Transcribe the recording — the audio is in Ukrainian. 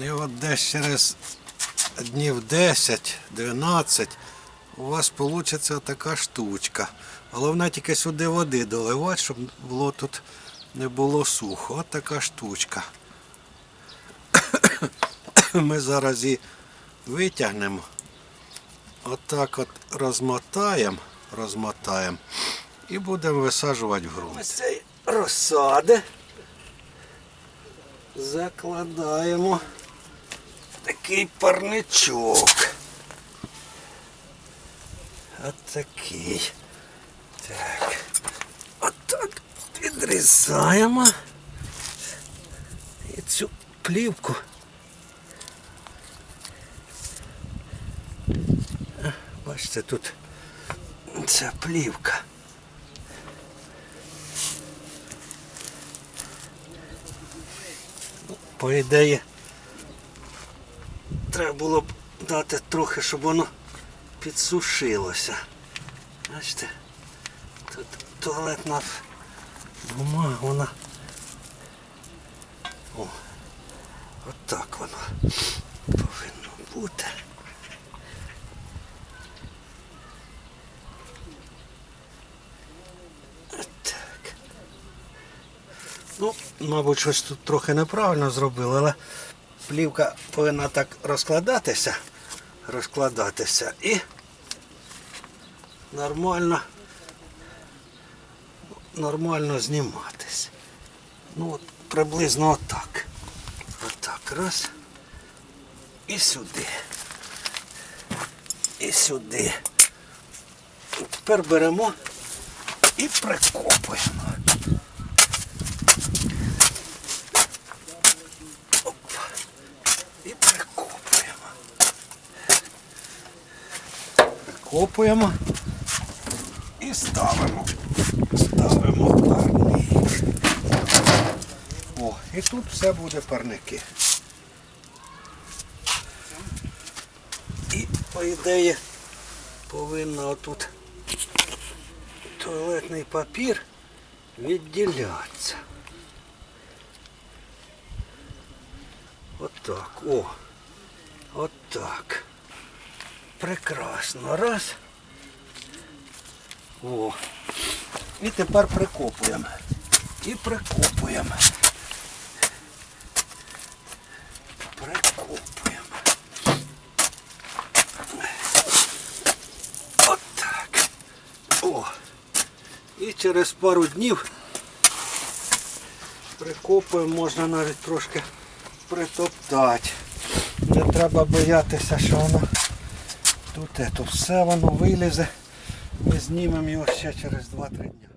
І от десь через днів 10-12 у вас вийде така штучка. Головне тільки сюди води доливати, щоб було тут не було сухо. От така штучка. Ми зараз її витягнемо. Отак от розмотаємо, розмотаємо і будемо висаджувати в ґрунт. Ось цей розсади. Закладаємо такий парничок. От такий. Так. Отак підрізаємо. І цю плівку. Бачите, тут ця плівка. По ідеї, треба було б дати трохи, щоб воно підсушилося. Бачите, тут туалетна бумага, вона. О, отак воно повинно бути. Ну, мабуть, щось тут трохи неправильно зробили, але плівка повинна так розкладатися, розкладатися і нормально, нормально зніматись. Ну, от приблизно отак. Отак. Раз. І сюди. І сюди. Тепер беремо і прикопуємо. Оп. І прикопуємо. Прикопуємо і ставимо. Ставимо парник. О, і тут все буде парники. І, по ідеї, повинно отут туалетний папір відділятися. Отак. О. Отак. Прекрасно. Раз. О. І тепер прикопуємо. І прикопуємо. Прикопуємо. Отак. О. І через пару днів прикопуємо, можна навіть трошки притоптати. Не треба боятися, що воно тут ето, все воно вилізе. Ми знімемо його ще через 2-3 дні.